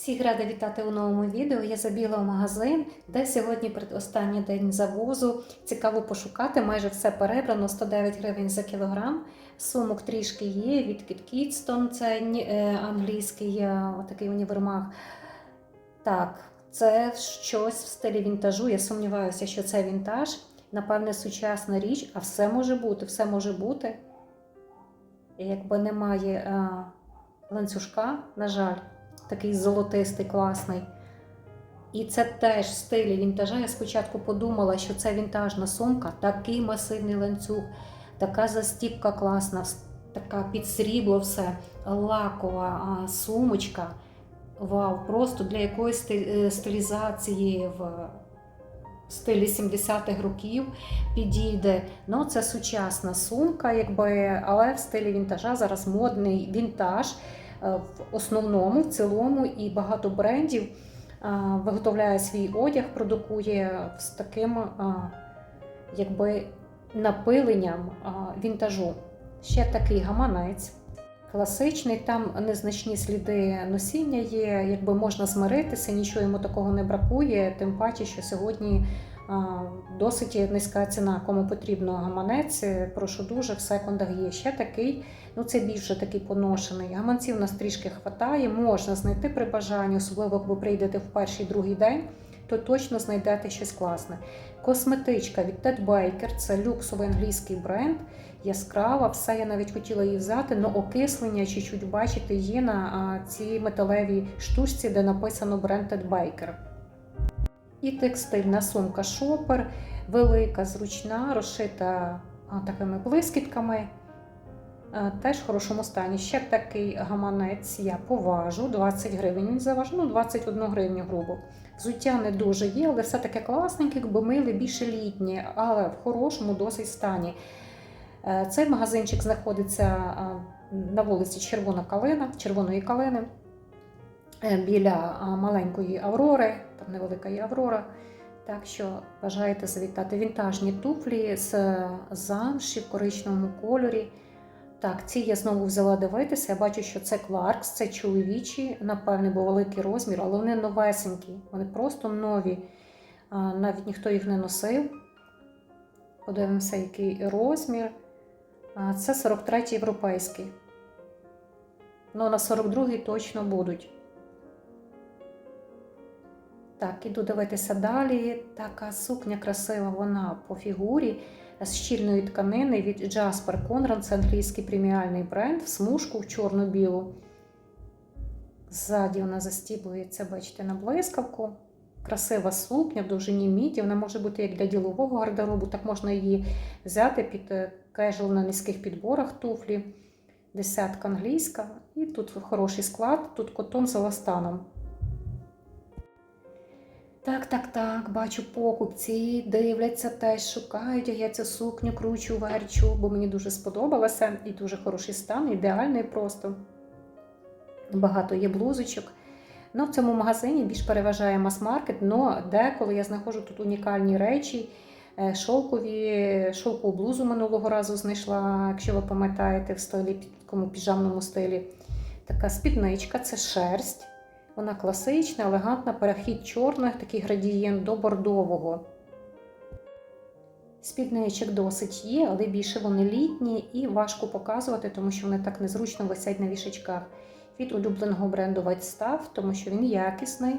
Всіх рада вітати у новому відео. Я забігла в магазин, де сьогодні передостанній день завозу. Цікаво пошукати. Майже все перебрано 109 гривень за кілограм. Сумок трішки є від Kidston, це е, англійський е, такий універмаг. Так, це щось в стилі вінтажу. Я сумніваюся, що це вінтаж. Напевне, сучасна річ, а все може бути, все може бути. Якби немає е, ланцюжка, на жаль, такий золотистий, класний. І це теж в стилі вінтажа. Я спочатку подумала, що це вінтажна сумка, такий масивний ланцюг, така застіпка класна, така під срібло все, лакова сумочка. Вау, просто для якоїсь е, стилізації в стилі 70-х років підійде. Ну, це сучасна сумка, якби, але в стилі вінтажа зараз модний вінтаж в основному, в цілому, і багато брендів е, виготовляє свій одяг, продукує з таким е, якби, напиленням е, вінтажу. Ще такий гаманець. Класичний, там незначні сліди носіння є, якби можна змиритися, нічого йому такого не бракує, тим паче, що сьогодні досить низька ціна, кому потрібно гаманець. е, Прошу дуже, в секундах є ще такий. Ну це більше такий поношений. Гаманців у нас трішки хватає, можна знайти при бажанні, особливо як ви прийдете в перший другий день, то точно знайдете щось класне. Косметичка від Ted Baker, це люксовий англійський бренд. Яскрава, все я навіть хотіла її взяти, але окислення чуть-чуть бачите є на цій металевій штучці, де написано бренд Ted Baker. І текстильна сумка шопер, велика, зручна, розшита такими блискітками. Теж в хорошому стані. Ще такий гаманець я поважу, 20 гривень він заважив, ну 21 гривню грубо. Взуття не дуже є, але все таке класненьке, якби миле, більше літнє, але в хорошому досить стані. Е, Цей магазинчик знаходиться на вулиці Червона Калина, Червоної калини біля маленької Аврори, там невелика є Аврора. Так що бажаєте завітати вінтажні туфлі з замші в коричневому кольорі. Так, ці я знову взяла дивитися. Я бачу, що це Кларкс, це чоловічі, напевне, бо великий розмір, але вони новесенькі, вони просто нові. Навіть ніхто їх не носив. Подивимося, який розмір. Це 43 європейський. Ну, на 42-й точно будуть. Так, іду дивитися далі. Така сукня красива, вона по фігурі з щільної тканини від Jasper Conrad, це англійський преміальний бренд, в смужку в чорно-білу. Ззаді вона застібується, бачите, на блискавку. Красива сукня в довжині міді. Вона може бути як для ділового гардеробу, так можна її взяти під е, на низьких підборах туфлі. Десятка англійська. І тут хороший склад, тут котон з еластаном. Так, так, так, бачу покупці, дивляться теж, шукають, а я цю сукню кручу, верчу, бо мені дуже сподобалося і дуже хороший стан, ідеальний просто. Багато є блузочок. Ну, в цьому магазині більш переважає мас-маркет, але деколи я знаходжу тут унікальні речі. Е, Шовкові, шовкову блузу минулого разу знайшла, якщо ви пам'ятаєте, в стилі, під- такому піжамному стилі. Така спідничка, це шерсть. Вона класична, елегантна, перехід чорних, такий градієнт до бордового. Спідничок досить є, але більше вони літні і важко показувати, тому що вони так незручно висять на вішачках. Від улюбленого бренду White тому що він якісний.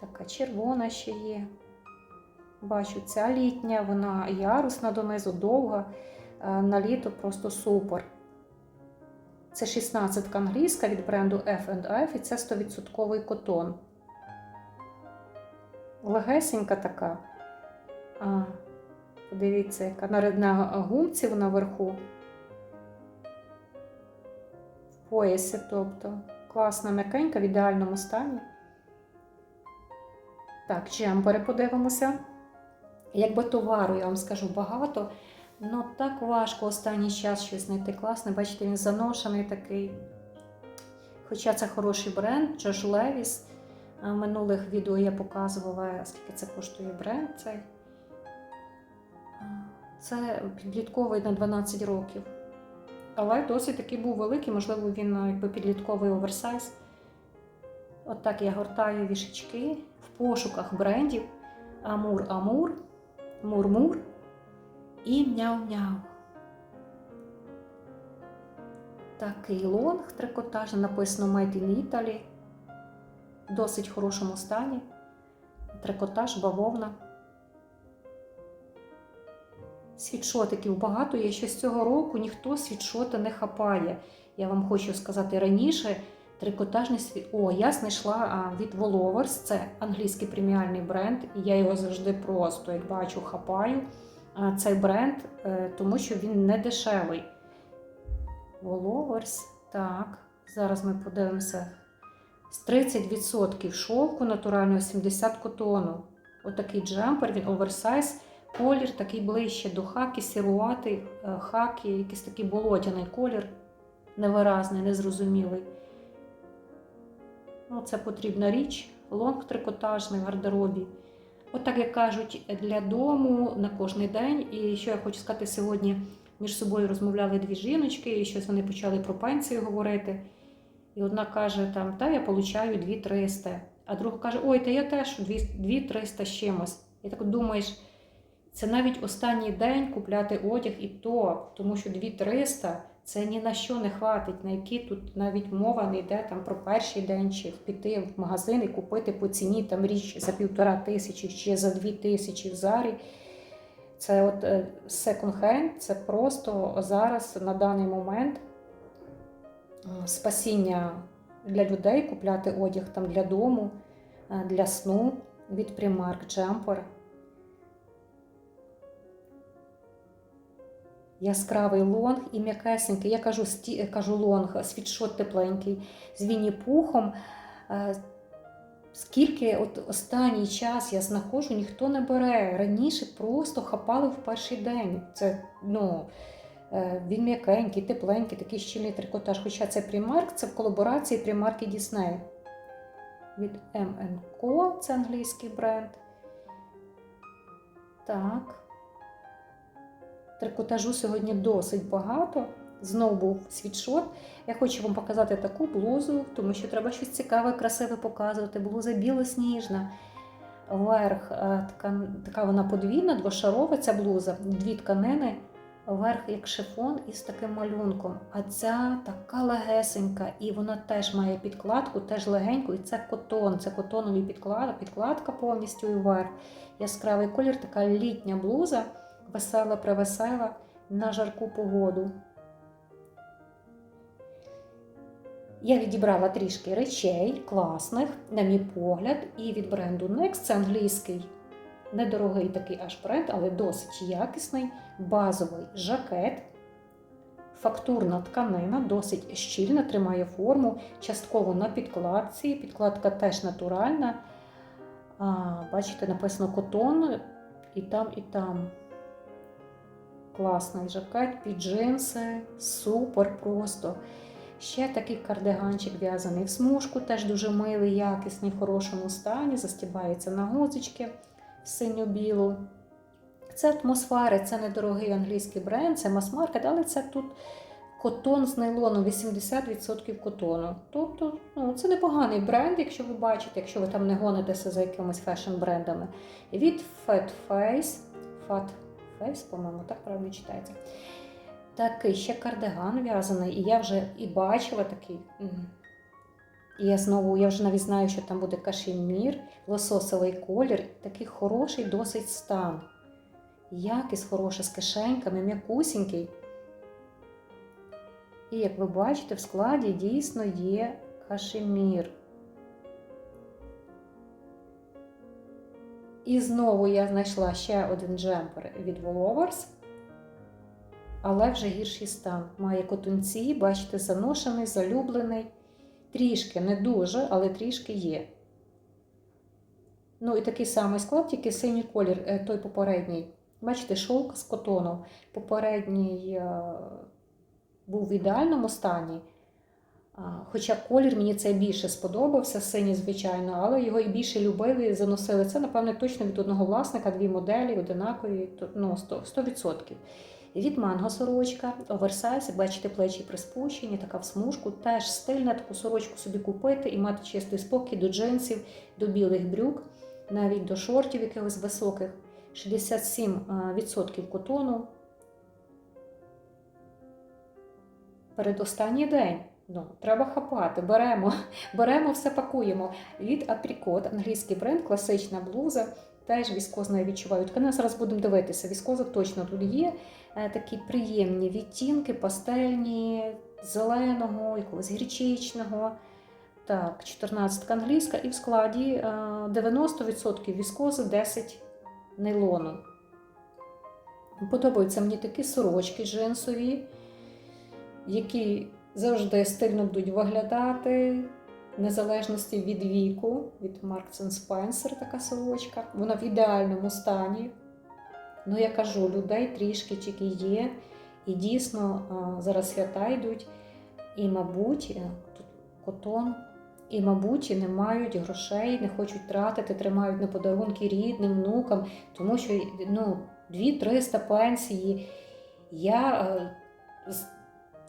Така червона ще є. Бачу, ця літня, вона ярусна донизу, довга. Е, На літо просто супер. Це 16 англійська від бренду F&F і це 100% котон. Легесенька така. А, подивіться, яка на, на гумці вона вверху. В поясі, тобто. Класна м'якенька в ідеальному стані. Так, джемпери подивимося. Якби товару, я вам скажу, багато. Ну, так важко останній час щось знайти класне. Бачите, він заношений такий. Хоча це хороший бренд, Джош Левіс. В минулих відео я показувала, скільки це коштує бренд цей. Це підлітковий на 12 років. але досить таки був великий, можливо, він якби підлітковий оверсайз. От так я гортаю вішечки в пошуках брендів Амур-Амур, Мур-Мур і Мяу-Мяу. Такий лонг трикотажний, написано Made in Italy. В досить хорошому стані. Трикотаж, бавовна. Світшотиків багато є, що з цього року ніхто світшоти не хапає. Я вам хочу сказати раніше. Трикотажний світ. О, я знайшла від Wolovers, це англійський преміальний бренд, і я його завжди просто, як бачу, хапаю. А, цей бренд, е, тому що він не дешевий. Wolovers, так, зараз ми подивимося. З 30% шовку натурального 70 котону. Отакий джемпер, він оверсайз, колір такий ближче до хаки, сіруватий, е, хаки, якийсь такий болотяний колір, невиразний, незрозумілий. Ну, це потрібна річ, лонг трикотажний в гардеробі. От так як кажуть, для дому на кожний день. І що я хочу сказати, сьогодні між собою розмовляли дві жіночки, і щось вони почали про пенсію говорити. І одна каже, там, та я получаю 2300, а друга каже, ой, та я теж 2300 з чимось. І так думаєш, це навіть останній день купляти одяг і то, тому що 2300 це ні на що не хватить, на які тут навіть мова не йде там про перший день, чи піти в магазин і купити по ціні там річ за півтора тисячі чи за дві тисячі в зарі. Це от секонд-хенд, це просто зараз на даний момент е, спасіння для людей купляти одяг там для дому, е, для сну від Primark Jumper. Яскравий лонг і м'якесенький. Я кажу, сті, кажу лонг, світшот тепленький з вінні-пухом. Е, Скільки от останній час я знаходжу, ніхто не бере. Раніше просто хапали в перший день. Це ну, е, він м'якенький, тепленький, такий щільний трикотаж. Хоча це Primark, це в колаборації Primark і Від M&Co, це англійський бренд. Так. Трикотажу сьогодні досить багато. Знову був світшот. Я хочу вам показати таку блузу, тому що треба щось цікаве, красиве показувати. Блуза білосніжна. Верх е, така, така вона подвійна, двошарова ця блуза, дві тканини, верх як шифон із таким малюнком. А ця така легесенька, і вона теж має підкладку, теж легеньку, і це котон, це котонові підклад, підкладка повністю і верх. Яскравий колір, така літня блуза, весела, превесела на жарку погоду. Я відібрала трішки речей класних, на мій погляд, і від бренду Next, це англійський недорогий такий аж бренд, але досить якісний, базовий жакет, фактурна тканина, досить щільна, тримає форму, частково на підкладці. Підкладка теж натуральна. А, Бачите, написано котон і там, і там. Класний жакет під джинси, супер просто. Ще такий кардиганчик в'язаний в смужку, теж дуже милий, якісний, в хорошому стані, застібається на гузочки синьо-білу. Це атмосфери, це недорогий англійський бренд, це мас-маркет, але це тут котон з нейлону, 80% котону. Тобто ну, це непоганий бренд, якщо ви бачите, якщо ви там не гонитеся за якимись фешн-брендами. Від Fat Face, Fat Face, по-моєму, так правильно читається. Такий ще кардиган в'язаний, і я вже і бачила такий. І я знову, я вже навіть знаю, що там буде кашемір, лососовий колір, такий хороший досить стан. Якість хороша з кишеньками, м'якусінький. І як ви бачите, в складі дійсно є кашемір. І знову я знайшла ще один джемпер від Wolovers але вже гірший стан. Має котунці, бачите, заношений, залюблений. Трішки, не дуже, але трішки є. Ну і такий самий склад, тільки синій колір, е, той попередній. Бачите, шовк з котону. Попередній е, був в ідеальному стані. Хоча колір мені це більше сподобався, синій, звичайно, але його і більше любили і заносили. Це, напевне, точно від одного власника, дві моделі, одинакові, ну, 100%. 100%. Від манго сорочка, оверсайз, бачите, плечі приспущені, така в смужку. Теж стильна таку сорочку собі купити і мати чистий спокій до джинсів, до білих брюк, навіть до шортів якихось високих. 67% котону. Передостанній день. Ну, треба хапати, беремо, беремо, все пакуємо. Від Apricot, англійський бренд, класична блуза. Теж віскозна я відчуваю тканину. Зараз будемо дивитися. Віскоза точно тут є. Е, Такі приємні відтінки, пастельні, зеленого, якогось гречичного. Так, 14 англійська, і в складі е, 90% віскози, 10 нейлону. Подобаються мені такі сорочки джинсові, які завжди стильно будуть виглядати, в незалежності від віку, від Marks Spencer така сорочка. Вона в ідеальному стані. Ну, я кажу, людей трішки тільки є. І дійсно зараз свята йдуть, і, мабуть, е, тут котон, і, мабуть, не мають грошей, не хочуть тратити, тримають на подарунки рідним, внукам, тому що ну, 2-300 пенсії. Я, е,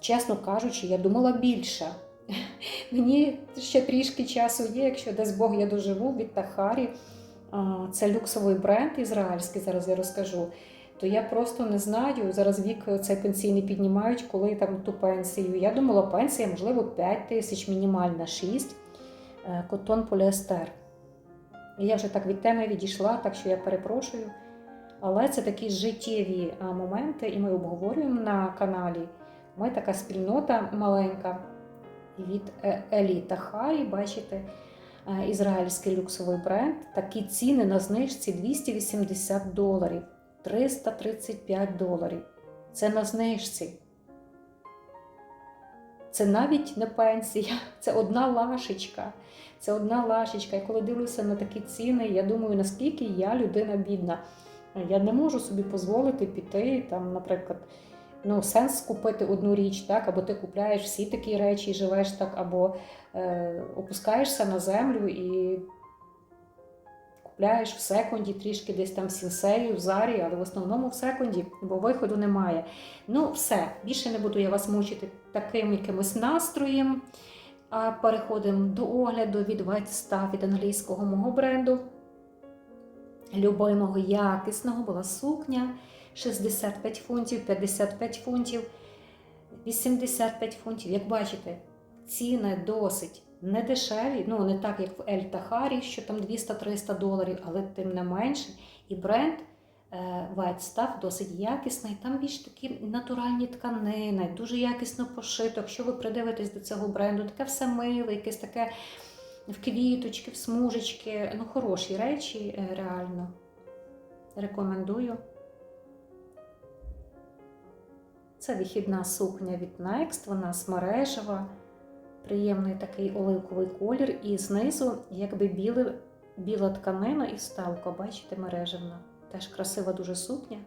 чесно кажучи, я думала більше. Мені ще трішки часу є, якщо десь Бог я доживу від Тахарі. Це люксовий бренд ізраїльський, зараз я розкажу. То я просто не знаю. Зараз вік цей пенсійний піднімають, коли там ту пенсію. Я думала, пенсія, можливо, 5 тисяч, мінімальна 6. Е, Котон поліестер. І я вже так від теми відійшла, так що я перепрошую. Але це такі життєві моменти, і ми обговорюємо на каналі. Ми така спільнота маленька від е, Еліта Хай, бачите, е, ізраїльський люксовий бренд. Такі ціни на знижці 280 доларів, 335 доларів. Це на знижці. Це навіть не пенсія, це одна лашечка. Це одна лашечка. І коли дивлюся на такі ціни, я думаю, наскільки я людина бідна. Я не можу собі дозволити піти, там, наприклад, ну, сенс купити одну річ, так, або ти купляєш всі такі речі і живеш так, або е, опускаєшся на землю і купляєш в секунді, трішки десь там сінсею, в зарі, але в основному в секунді, бо виходу немає. Ну, все, більше не буду я вас мучити таким якимось настроєм. А переходимо до огляду від White від англійського мого бренду. Любимого якісного була сукня 65 фунтів, 55 фунтів, 85 фунтів. Як бачите, ціни досить не дешеві, ну не так, як в Ель Тахарі, що там 200-300 доларів, але тим не менше. І бренд е, White Stuff досить якісний. Там більш такі натуральні тканини, дуже якісно пошито. Якщо ви придивитесь до цього бренду, таке все миле, якесь таке в квіточки, в смужечки. Ну, хороші речі, е, реально. Рекомендую. Це вихідна сукня від Next, вона смережева, приємний такий оливковий колір, і знизу якби біле, біла тканина і вставка, бачите, мережевна. Теж красива дуже сукня.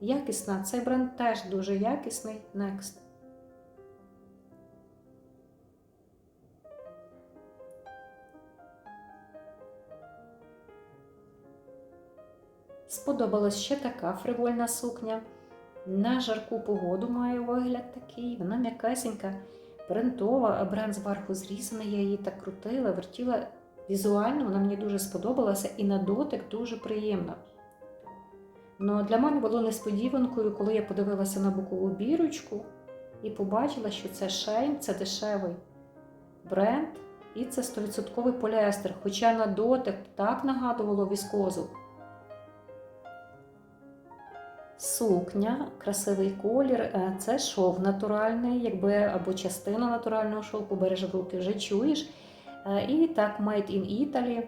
Якісна, цей бренд теж дуже якісний Next. Сподобалась ще така фривольна сукня. На жарку погоду має вигляд такий, вона м'якесенька, принтова, бренд зверху зрізаний, я її так крутила, вертіла. Візуально вона мені дуже сподобалася і на дотик дуже приємна. Ну, для мене було несподіванкою, коли я подивилася на бокову бірочку і побачила, що це шейн, це дешевий бренд, і це 100% поліестер. Хоча на дотик так нагадувало віскозу. Сукня, красивий колір, е, це шов натуральний, якби або частина натурального шовку береш в руки, вже чуєш. Е, І так, Made in Italy.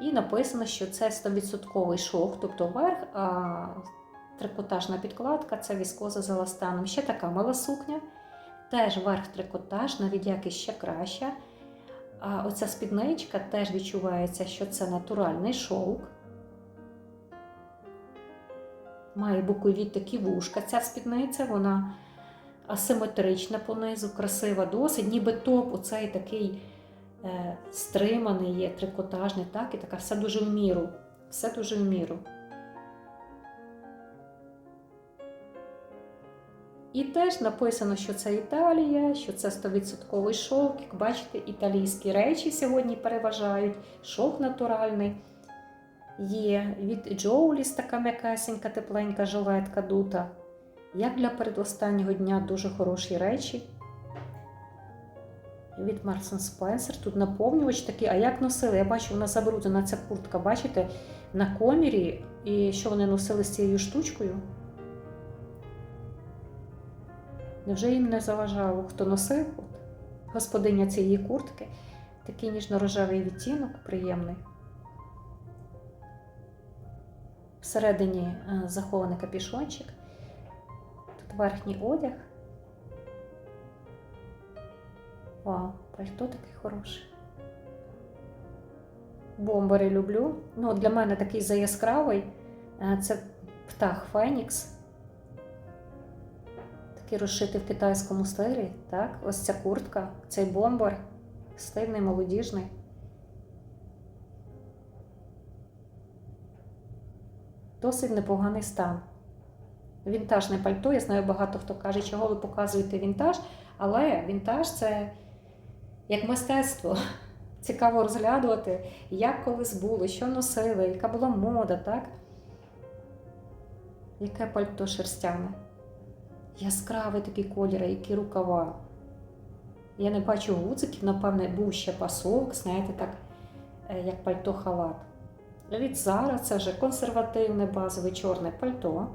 І написано, що це 100% шов, тобто верх, а трикотажна підкладка це віскоза з еластаном. Ще така мала сукня, теж верх трикотаж, навіть якість ще краща. А оця спідничка теж відчувається, що це натуральний шовк. Має бокові такі вушка. Ця спідниця, вона асиметрична понизу, красива досить, ніби топ, оцей такий е, стриманий є, трикотажний, так, і така все дуже в міру. Все дуже в міру. І теж написано, що це Італія, що це 100% шовк. Як бачите, італійські речі сьогодні переважають, шовк натуральний. Є від Джоуліс така м'якесенька, тепленька жилетка дута. Як для передостаннього дня дуже хороші речі. Від Marks Spencer. Тут наповнювач такий, а як носили? Я бачу, вона забруднена ця куртка, бачите, на комірі. І що вони носили з цією штучкою? Невже їм не заважало, хто носив? Господиня цієї куртки. Такий ніжно-рожевий відтінок, приємний. Всередині е, захований капішончик. Тут верхній одяг. Вау, пальто такий хороший. Бомбери люблю. Ну, для мене такий заяскравий. Е, Це птах Фенікс. Такий розшитий в китайському стилі. Так? Ось ця куртка, цей бомбер. Стильний, молодіжний. Досить непоганий стан. Вінтажне пальто. Я знаю, багато хто каже, чого ви показуєте вінтаж, але вінтаж це як мистецтво. Цікаво розглядувати, як колись було, що носили, яка була мода, так? Яке пальто шерстяне. Яскравий такий колір, які рукава. Я не бачу гудзиків, напевне, був ще пасок, знаєте, так, е, як пальто халат. Від Зара це вже консервативне базове чорне пальто.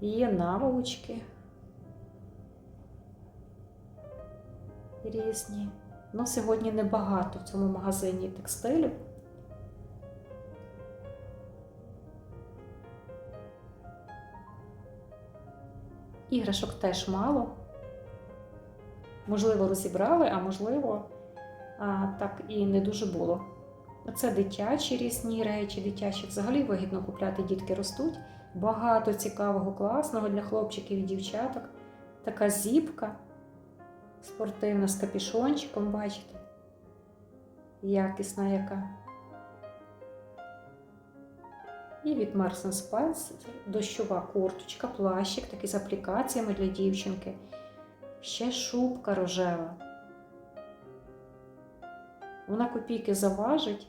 Є наволочки. Різні. Ну, сьогодні небагато в цьому магазині текстилю. Іграшок теж мало. Можливо, розібрали, а можливо, так і не дуже було. Це дитячі різні речі, дитячі взагалі вигідно купляти, дітки ростуть. Багато цікавого, класного для хлопчиків і дівчаток. Така зіпка спортивна з капішончиком, бачите? Якісна яка. І від Marks Spencer дощова курточка, плащик, такий з аплікаціями для дівчинки. Ще шубка рожева. Вона копійки заважить.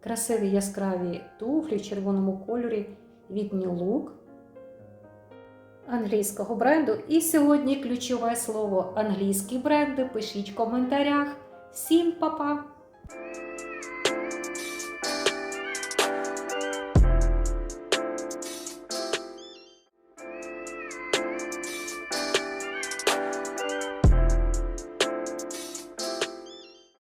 Красиві яскраві туфлі в червоному кольорі від New Look англійського бренду. І сьогодні ключове слово англійські бренди. Пишіть в коментарях. Всім па-па!